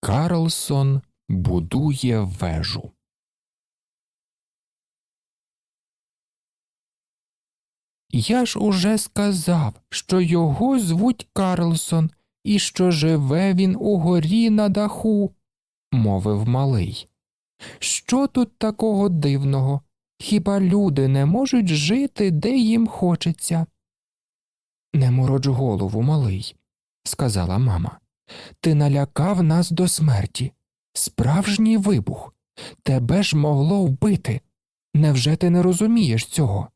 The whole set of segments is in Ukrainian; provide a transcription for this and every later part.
Карлсон будує вежу. Я ж уже сказав, що його звуть Карлсон і що живе він у горі на даху, мовив малий. Що тут такого дивного? Хіба люди не можуть жити, де їм хочеться? Не мороч голову, малий, сказала мама. Ти налякав нас до смерті. Справжній вибух. Тебе ж могло вбити. Невже ти не розумієш цього?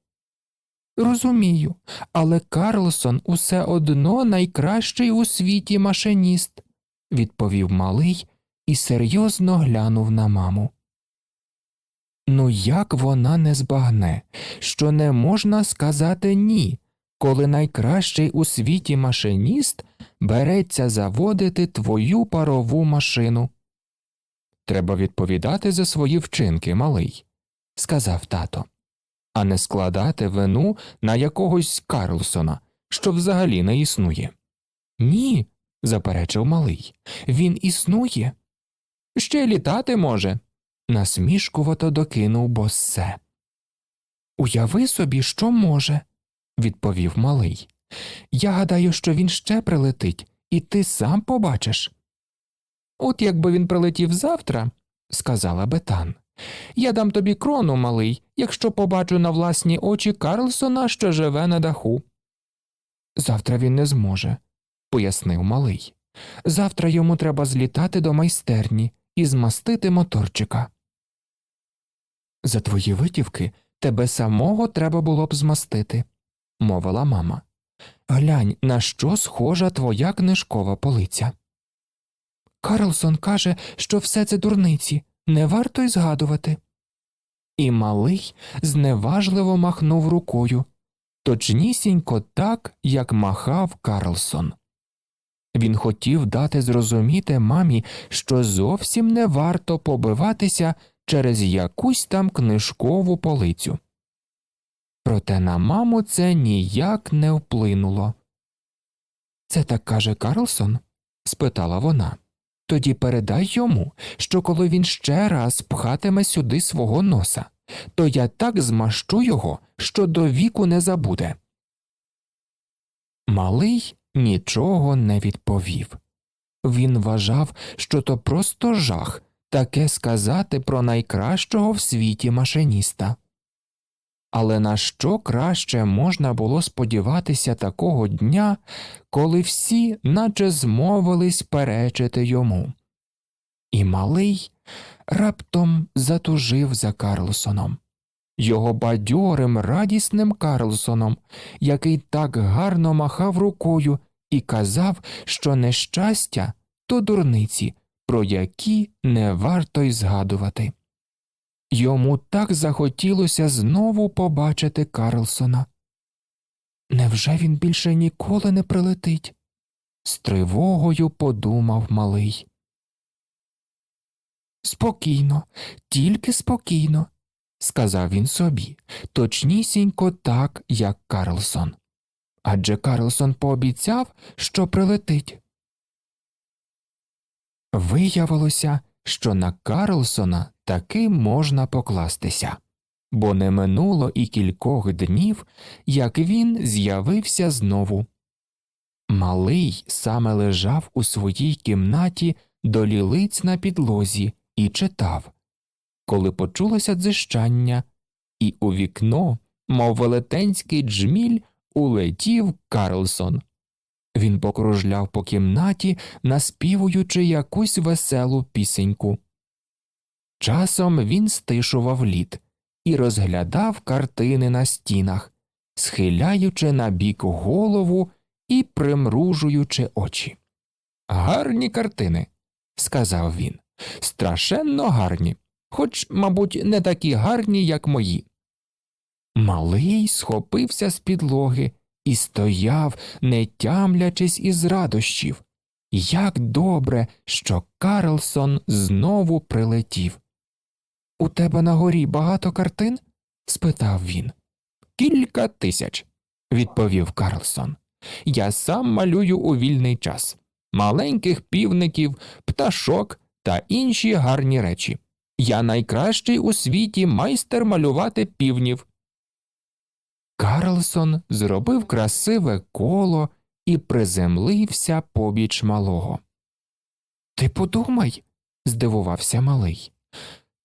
Розумію, але Карлсон усе одно найкращий у світі машиніст, відповів малий і серйозно глянув на маму. Ну як вона не збагне, що не можна сказати ні, коли найкращий у світі машиніст береться заводити твою парову машину. Треба відповідати за свої вчинки, малий, сказав тато, а не складати вину на якогось Карлсона, що взагалі не існує. Ні, заперечив малий, він існує. Ще літати може, насмішкувато докинув боссе. Уяви собі, що може, відповів малий. Я гадаю, що він ще прилетить, і ти сам побачиш. От якби він прилетів завтра, сказала Бетан, я дам тобі крону, малий, якщо побачу на власні очі Карлсона, що живе на даху. Завтра він не зможе, пояснив малий. Завтра йому треба злітати до майстерні і змастити моторчика. За твої витівки тебе самого треба було б змастити, мовила мама. Глянь, на що схожа твоя книжкова полиця. Карлсон каже, що все це дурниці, не варто й згадувати. І малий зневажливо махнув рукою, точнісінько так, як махав Карлсон. Він хотів дати зрозуміти мамі, що зовсім не варто побиватися через якусь там книжкову полицю. Проте на маму це ніяк не вплинуло. Це так каже Карлсон? спитала вона. Тоді передай йому, що коли він ще раз пхатиме сюди свого носа, то я так змащу його, що до віку не забуде. Малий нічого не відповів. Він вважав, що то просто жах таке сказати про найкращого в світі машиніста. Але на що краще можна було сподіватися такого дня, коли всі наче змовились перечити йому? І малий раптом затужив за Карлсоном, його бадьорим, радісним Карлсоном, який так гарно махав рукою і казав, що нещастя то дурниці, про які не варто й згадувати. Йому так захотілося знову побачити Карлсона. Невже він більше ніколи не прилетить? з тривогою подумав малий. Спокійно, тільки спокійно, сказав він собі, точнісінько так, як Карлсон. Адже Карлсон пообіцяв, що прилетить. Виявилося, що на Карлсона таки можна покластися, бо не минуло і кількох днів, як він з'явився знову. Малий саме лежав у своїй кімнаті до лілиць на підлозі і читав, коли почулося дзищання, і у вікно, мов велетенський джміль, улетів Карлсон. Він покружляв по кімнаті, наспівуючи якусь веселу пісеньку. Часом він стишував лід і розглядав картини на стінах, схиляючи на бік голову і примружуючи очі. Гарні картини, сказав він, страшенно гарні, хоч, мабуть, не такі гарні, як мої. Малий схопився з підлоги і стояв, не тямлячись із радощів. Як добре, що Карлсон знову прилетів. У тебе на горі багато картин? спитав він. Кілька тисяч, відповів Карлсон. Я сам малюю у вільний час. маленьких півників, пташок та інші гарні речі. Я найкращий у світі майстер малювати півнів. Карлсон зробив красиве коло і приземлився побіч малого. Ти подумай, здивувався малий.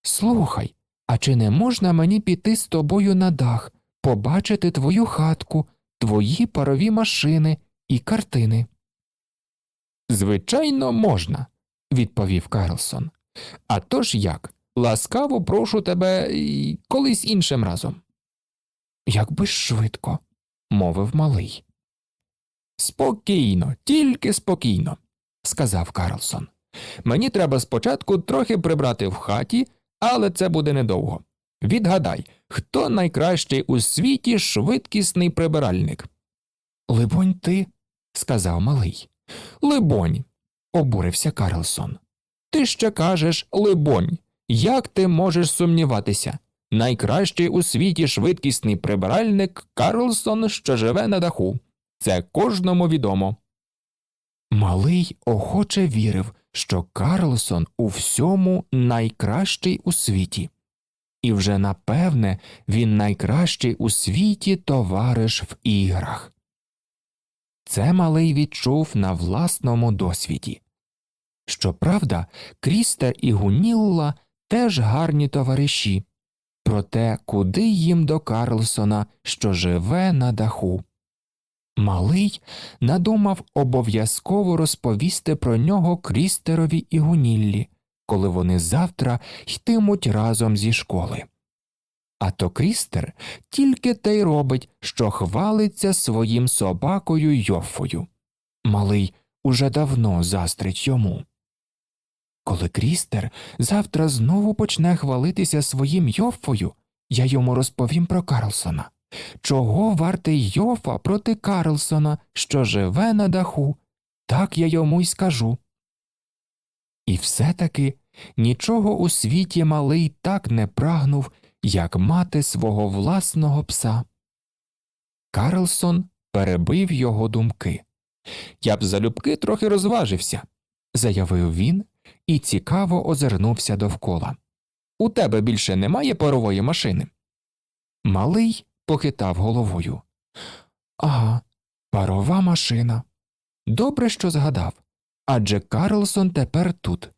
Слухай, а чи не можна мені піти з тобою на дах, побачити твою хатку, твої парові машини і картини? Звичайно, можна, відповів Карлсон. А то ж як? Ласкаво прошу тебе колись іншим разом. Якби швидко, мовив малий. Спокійно, тільки спокійно, сказав Карлсон. Мені треба спочатку трохи прибрати в хаті, але це буде недовго. Відгадай, хто найкращий у світі швидкісний прибиральник? Либонь, ти, сказав малий. Либонь, обурився Карлсон. Ти ще кажеш либонь. Як ти можеш сумніватися? Найкращий у світі швидкісний прибиральник Карлсон, що живе на даху. Це кожному відомо. Малий охоче вірив, що Карлсон у всьому найкращий у світі. І вже напевне він найкращий у світі товариш в іграх. Це малий відчув на власному досвіді. Щоправда, Крістер і Гунілла теж гарні товариші, проте куди їм до Карлсона, що живе на даху. Малий надумав обов'язково розповісти про нього Крістерові і Гуніллі, коли вони завтра йтимуть разом зі школи. А то Крістер тільки те й робить, що хвалиться своїм собакою Йоффою. Малий уже давно застрить йому. Коли Крістер завтра знову почне хвалитися своїм Йоффою, я йому розповім про Карлсона. Чого вартий Йофа проти Карлсона, що живе на даху, так я йому й скажу. І все таки нічого у світі малий так не прагнув, як мати свого власного пса. Карлсон перебив його думки. Я б залюбки трохи розважився, заявив він і цікаво озирнувся довкола. У тебе більше немає парової машини. Малий похитав головою. Ага, парова машина. Добре, що згадав. Адже Карлсон тепер тут,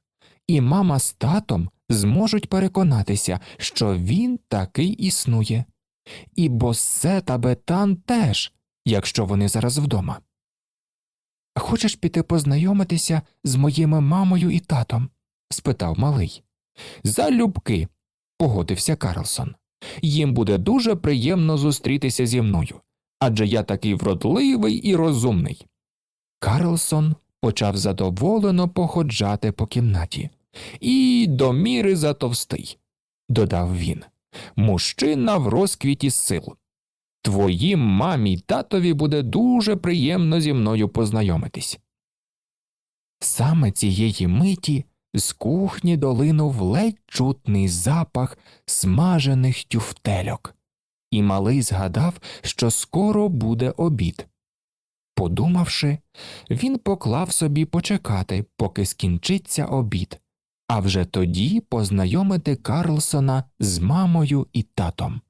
і мама з татом зможуть переконатися, що він таки існує, і Боссе та Бетан теж, якщо вони зараз вдома. Хочеш піти познайомитися з моїми мамою і татом? спитав малий. Залюбки, погодився Карлсон. Їм буде дуже приємно зустрітися зі мною, адже я такий вродливий і розумний. Карлсон почав задоволено походжати по кімнаті. І до міри затовстий, додав він. Мужчина в розквіті сил. Твоїм мамі й татові буде дуже приємно зі мною познайомитись. Саме цієї миті з кухні долинув ледь чутний запах смажених тюфтельок, і малий згадав, що скоро буде обід. Подумавши, він поклав собі почекати, поки скінчиться обід, а вже тоді познайомити Карлсона з мамою і татом.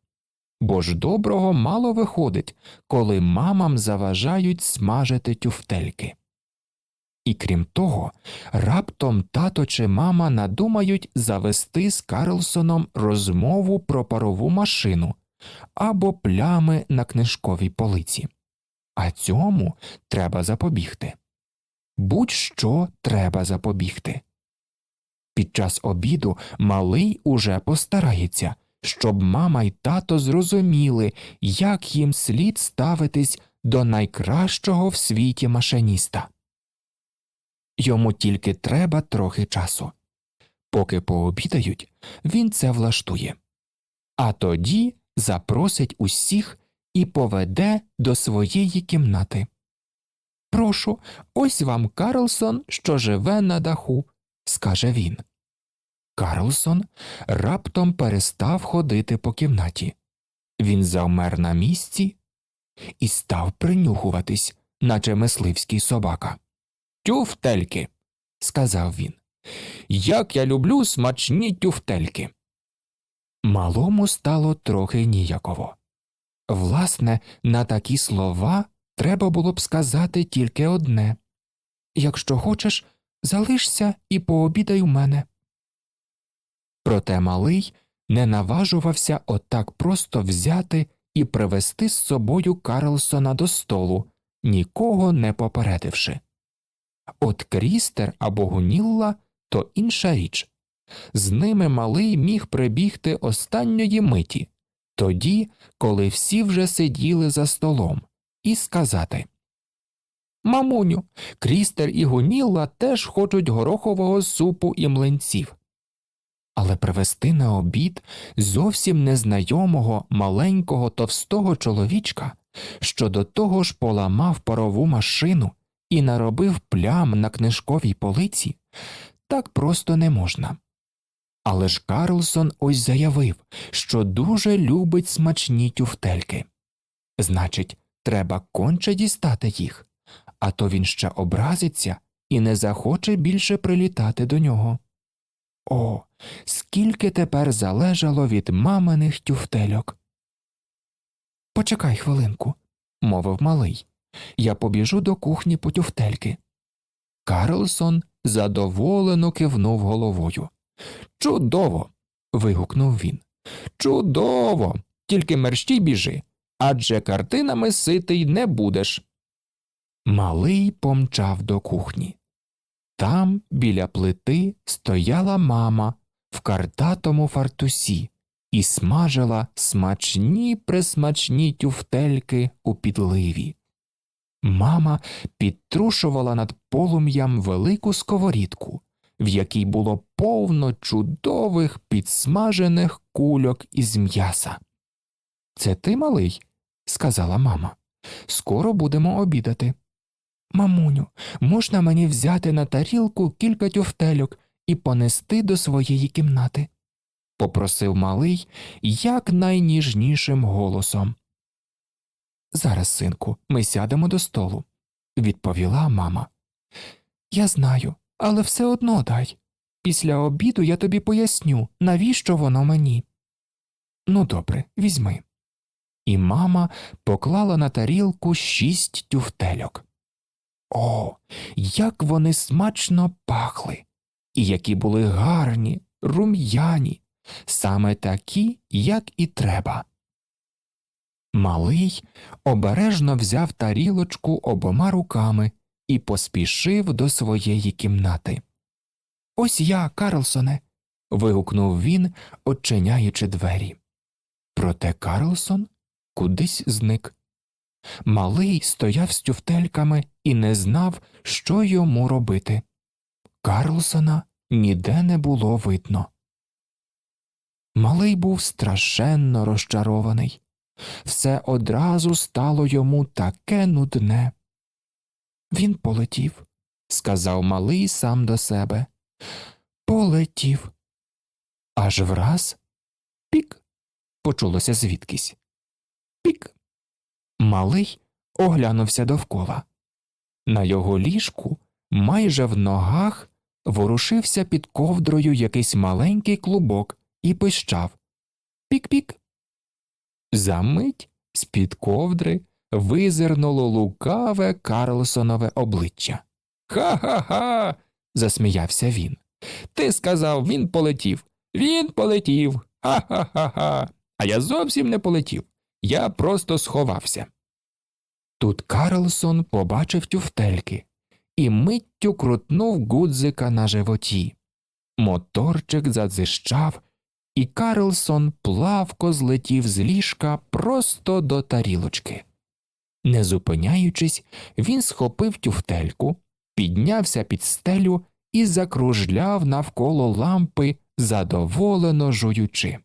Бо ж доброго мало виходить, коли мамам заважають смажити тюфтельки. І крім того, раптом тато чи мама надумають завести з Карлсоном розмову про парову машину або плями на книжковій полиці. А цьому треба запобігти. Будь що треба запобігти. Під час обіду малий уже постарається, щоб мама й тато зрозуміли, як їм слід ставитись до найкращого в світі машиніста. Йому тільки треба трохи часу. Поки пообідають, він це влаштує, а тоді запросить усіх і поведе до своєї кімнати. Прошу, ось вам Карлсон, що живе на даху, скаже він. Карлсон раптом перестав ходити по кімнаті. Він завмер на місці і став принюхуватись, наче мисливський собака. Тюфтельки, сказав він. Як я люблю смачні тюфтельки. Малому стало трохи ніяково. Власне, на такі слова треба було б сказати тільки одне якщо хочеш, залишся і пообідай у мене. Проте малий не наважувався отак просто взяти і привезти з собою Карлсона до столу, нікого не попередивши. От Крістер або Гунілла то інша річ. З ними малий міг прибігти останньої миті, тоді, коли всі вже сиділи за столом, і сказати Мамуню, Крістер і Гунілла теж хочуть горохового супу і млинців. Але привезти на обід зовсім незнайомого маленького товстого чоловічка, що до того ж поламав парову машину і наробив плям на книжковій полиці, так просто не можна. Але ж Карлсон ось заявив, що дуже любить смачні тюфтельки. Значить, треба конче дістати їх, а то він ще образиться і не захоче більше прилітати до нього. О, скільки тепер залежало від маминих тюфтельок. Почекай хвилинку, мовив малий. Я побіжу до кухні по тюфтельки. Карлсон задоволено кивнув головою. Чудово. вигукнув він. Чудово. Тільки мерщій біжи, адже картинами ситий не будеш. Малий помчав до кухні. Там, біля плити, стояла мама в картатому фартусі і смажила смачні присмачні тюфтельки у підливі. Мама підтрушувала над полум'ям велику сковорідку, в якій було повно чудових підсмажених кульок із м'яса. Це ти, малий? сказала мама. Скоро будемо обідати. Мамуню, можна мені взяти на тарілку кілька тюфтельок і понести до своєї кімнати? попросив малий якнайніжнішим голосом. Зараз, синку, ми сядемо до столу, відповіла мама. Я знаю, але все одно дай. Після обіду я тобі поясню, навіщо воно мені. Ну, добре, візьми. І мама поклала на тарілку шість тюфтельок. О, як вони смачно пахли, і які були гарні, рум'яні, саме такі, як і треба. Малий обережно взяв тарілочку обома руками і поспішив до своєї кімнати. Ось я, Карлсоне. вигукнув він, очиняючи двері. Проте Карлсон кудись зник. Малий стояв з тюфтельками і не знав, що йому робити. Карлсона ніде не було видно. Малий був страшенно розчарований. Все одразу стало йому таке нудне. Він полетів, сказав малий сам до себе. Полетів. Аж враз пік почулося звідкись. Малий оглянувся довкола. На його ліжку, майже в ногах, ворушився під ковдрою якийсь маленький клубок і пищав Пік-пік. Замить з під ковдри визирнуло лукаве Карлсонове обличчя. Ха ха ха. засміявся він. Ти сказав, він полетів. Він полетів. Ха ха ха ха. А я зовсім не полетів. Я просто сховався. Тут Карлсон побачив тюфтельки і миттю крутнув гудзика на животі. Моторчик задзищав, і Карлсон плавко злетів з ліжка просто до тарілочки. Не зупиняючись, він схопив тюфтельку, піднявся під стелю і закружляв навколо лампи, задоволено жуючи.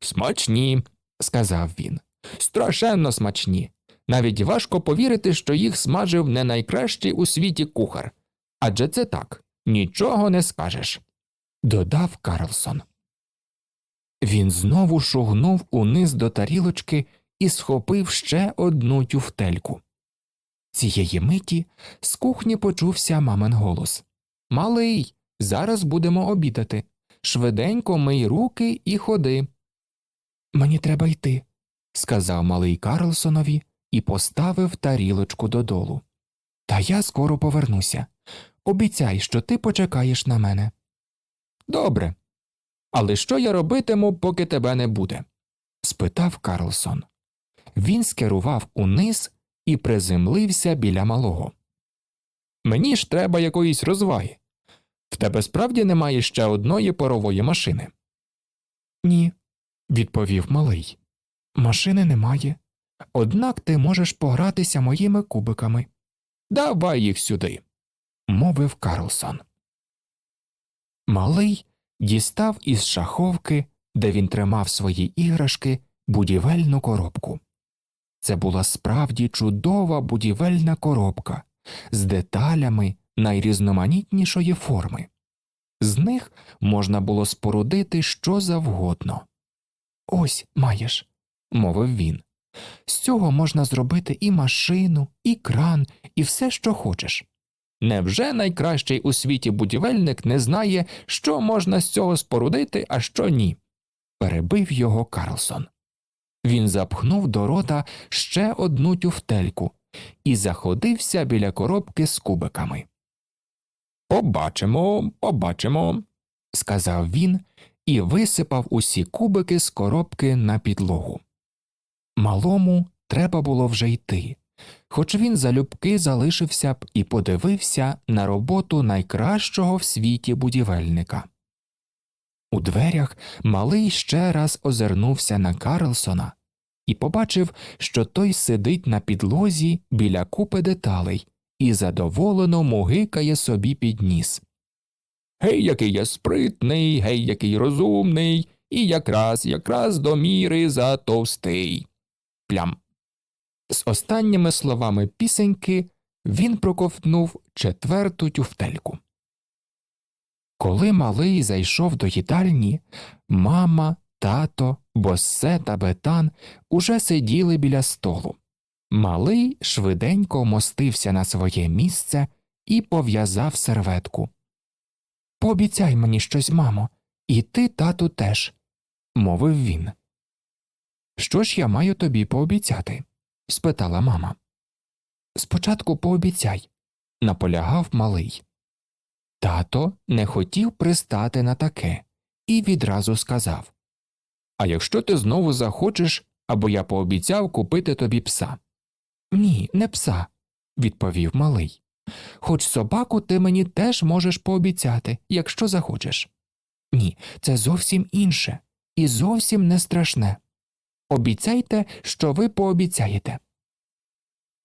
Смачні, сказав він, страшенно смачні. Навіть важко повірити, що їх смажив не найкращий у світі кухар. Адже це так, нічого не скажеш, додав Карлсон. Він знову шугнув униз до тарілочки і схопив ще одну тюфтельку. Цієї миті з кухні почувся мамин голос Малий, зараз будемо обідати. Швиденько мий руки і ходи. Мені треба йти, сказав малий Карлсонові і поставив тарілочку додолу. Та я скоро повернуся. Обіцяй, що ти почекаєш на мене. Добре. Але що я робитиму, поки тебе не буде? спитав Карлсон. Він скерував униз і приземлився біля малого. Мені ж треба якоїсь розваги. В тебе справді немає ще одної парової машини? Ні, відповів малий. Машини немає. Однак ти можеш погратися моїми кубиками. Давай їх сюди, мовив Карлсон. Малий дістав із шаховки, де він тримав свої іграшки, будівельну коробку. Це була справді чудова будівельна коробка з деталями найрізноманітнішої форми. З них можна було спорудити що завгодно. Ось маєш, мовив він. З цього можна зробити і машину, і кран, і все, що хочеш. Невже найкращий у світі будівельник не знає, що можна з цього спорудити, а що ні? перебив його Карлсон. Він запхнув до рота ще одну тюфтельку і заходився біля коробки з кубиками. Побачимо, побачимо, сказав він і висипав усі кубики з коробки на підлогу. Малому треба було вже йти, хоч він залюбки залишився б і подивився на роботу найкращого в світі будівельника. У дверях малий ще раз озирнувся на Карлсона і побачив, що той сидить на підлозі біля купи деталей і задоволено мугикає собі під ніс. Гей, який я спритний, гей, який розумний, і якраз якраз до міри затовстий. Плям. З останніми словами пісеньки він проковтнув четверту тюфтельку. Коли малий зайшов до їдальні, мама, тато, боссе та бетан уже сиділи біля столу. Малий швиденько мостився на своє місце і пов'язав серветку. Пообіцяй мені щось, мамо, і ти, тату, теж, мовив він. Що ж я маю тобі пообіцяти? спитала мама. Спочатку пообіцяй, наполягав малий. Тато не хотів пристати на таке і відразу сказав А якщо ти знову захочеш, або я пообіцяв купити тобі пса. Ні, не пса, відповів малий. Хоч собаку ти мені теж можеш пообіцяти, якщо захочеш. Ні, це зовсім інше і зовсім не страшне. Обіцяйте, що ви пообіцяєте.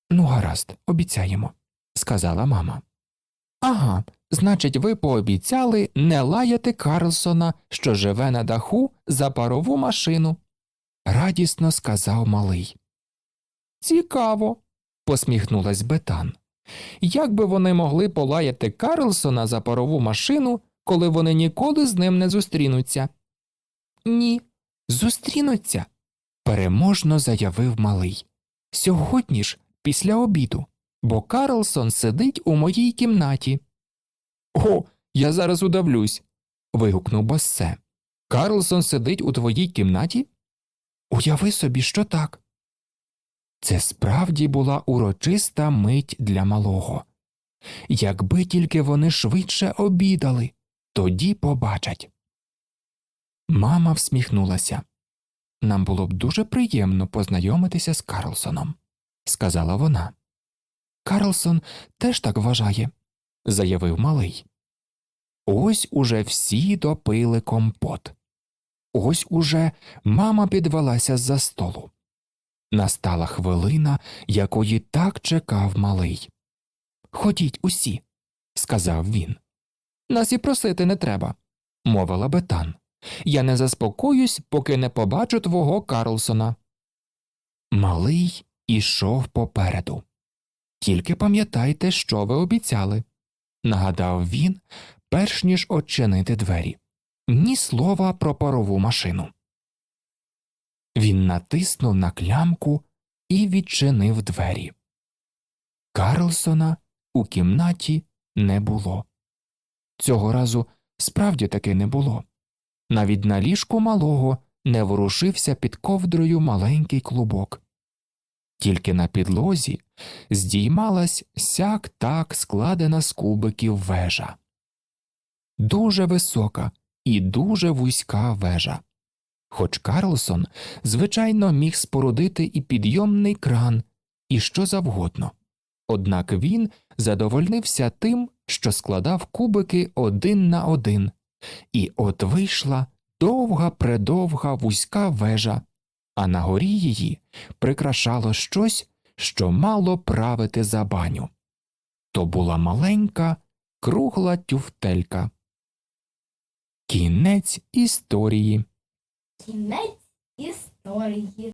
Ну, гаразд, обіцяємо, сказала мама. Ага, значить, ви пообіцяли не лаяти Карлсона, що живе на даху за парову машину, радісно сказав малий. Цікаво, посміхнулась Бетан. Як би вони могли полаяти Карлсона за парову машину, коли вони ніколи з ним не зустрінуться? Ні, зустрінуться, переможно заявив малий. Сьогодні ж, після обіду, бо Карлсон сидить у моїй кімнаті. О, я зараз удавлюсь. вигукнув Боссе. Карлсон сидить у твоїй кімнаті? Уяви собі, що так. Це справді була урочиста мить для малого. Якби тільки вони швидше обідали, тоді побачать. Мама всміхнулася. Нам було б дуже приємно познайомитися з Карлсоном, сказала вона. Карлсон теж так вважає, заявив малий. Ось уже всі допили компот. Ось уже мама підвелася з за столу. Настала хвилина, якої так чекав малий. Ходіть усі, сказав він. Нас і просити не треба, мовила Бетан. Я не заспокоюсь, поки не побачу твого Карлсона. Малий ішов попереду. Тільки пам'ятайте, що ви обіцяли, нагадав він, перш ніж очинити двері. Ні слова про парову машину. Він натиснув на клямку і відчинив двері. Карлсона у кімнаті не було. Цього разу справді таки не було. Навіть на ліжку малого не ворушився під ковдрою маленький клубок. Тільки на підлозі здіймалась сяк так складена з кубиків вежа. Дуже висока і дуже вузька вежа. Хоч Карлсон, звичайно, міг спорудити і підйомний кран, і що завгодно. Однак він задовольнився тим, що складав кубики один на один, і от вийшла довга предовга вузька вежа, а на горі її прикрашало щось, що мало правити за баню. То була маленька, кругла тюфтелька. Кінець історії. Кінець історії.